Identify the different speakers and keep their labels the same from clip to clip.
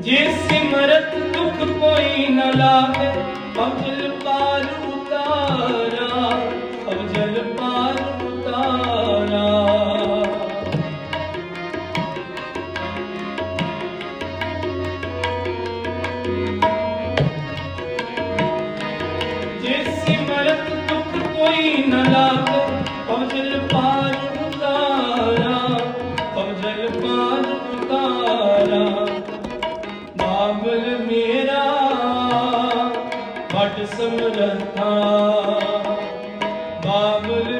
Speaker 1: ਜੇ ਸਿਮਰਤ ਦੁਖ ਕੋਈ ਨਾ ਲਾਵੇ ਅਵਜਲ ਪਾਰ ਉਤਾਰਾ ਸਮਰਥਾ। ਬਾਬਲ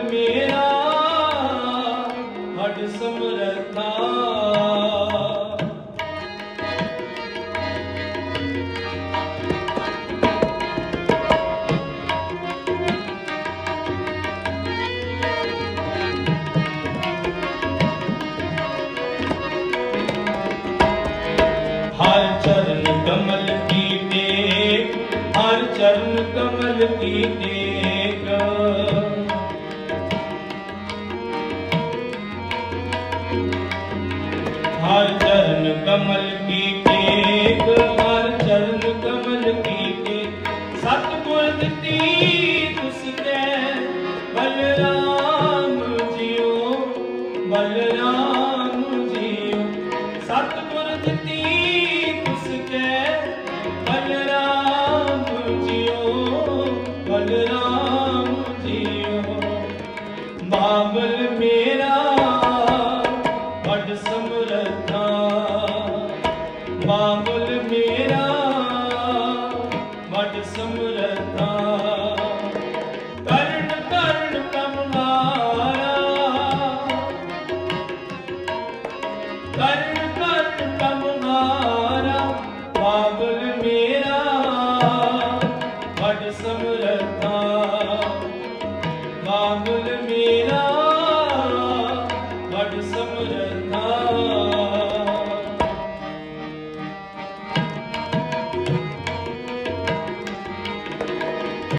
Speaker 1: ਕਮਲ ਕੀ ਟੇਕ ਹਰ ਚਰਨ ਕਮਲ ਕੀ ਟੇਕ ਹਰ ਚਰਨ ਕਮਲ ਕੀ ਟੇਕ ਸਤਿਗੁਰ ਦਿੱਤੀ ਤੁਸ ਕੈ ਬਲਰਾਮ ਜੀਓ ਬਲਰਾਮ ਜੀਓ। ਸਤਿਗੁਰ ਦਿੱਤੀ ਬਾਬਲ ਮੇਰਾ, ਵੱਡ ਸਮਰਥਾ। ਬਾਬਲ ਮੇਰਾ, ਵੱਡ ਸਮਰਥਾ। ਕਰਨ ਕਰਨ ਕਮਨਾਰਾ ਕਰਨ ਕਰਨ ਕਮਨਾਰਾ ਬਾਬਲ ਮੇਰਾ, ਵੱਡ ਸਮਰਥਾ। ਬਾਬਲ ਮੇਰਾ